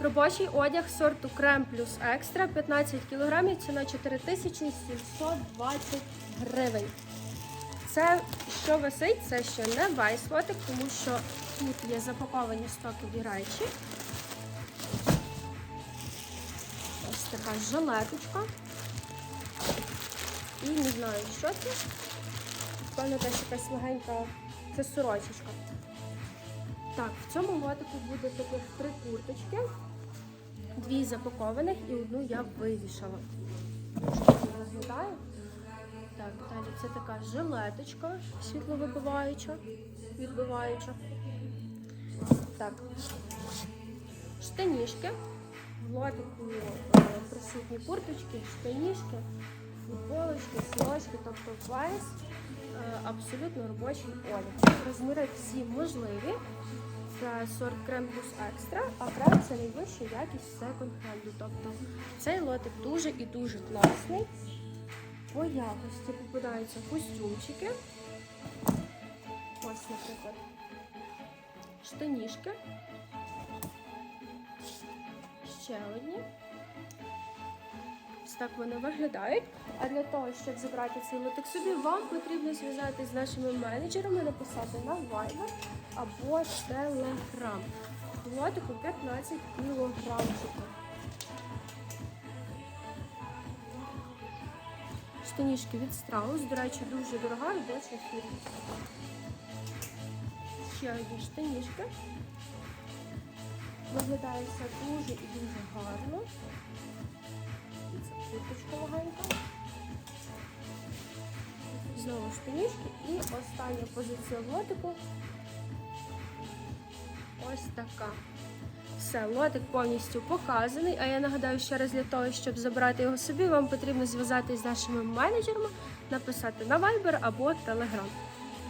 Робочий одяг сорту Крем плюс екстра 15 кг, ціна 4720 гривень. Це що висить, це ще не весь лотик, тому що тут є запаковані стокові речі. Ось така жилеточка. І не знаю, що це. Певно, теж якась легенька, це сорочечка. Так, в цьому лотику буде таких три курточки. Дві запакованих і одну я вивішала. Розглядаю. Так, далі це така жилеточка світловибиваюча, відбиваюча. Так, штанішки. В лотику е, присутні курточки, штанішки, футболочки, сорочки, тобто е, абсолютно робочий одяг. Розміри всі можливі. Це сорт крем плюс екстра, а крем це найвища якість секонд-хенду. Тобто цей лотик дуже і дуже класний. По якості попадаються костюмчики. Ось, наприклад, штанішки. Ще одні. Так вони виглядають. А для того, щоб забрати цей лотик собі, вам потрібно зв'язатися з нашими менеджерами, написати на Viber або Telegram. Лотику 15 кілограмчиків. Штанішки від Страус, до речі, дуже дорога робоча фірма. Ще одні штанішки. Виглядає все дуже і дуже гарно. Це курточка легенька. Знову штанішки. І остання позиція лотику. Ось така. Все, лотик повністю показаний. А я нагадаю ще раз для того, щоб забрати його собі, вам потрібно зв'язатись з нашими менеджерами, написати на Viber або Telegram.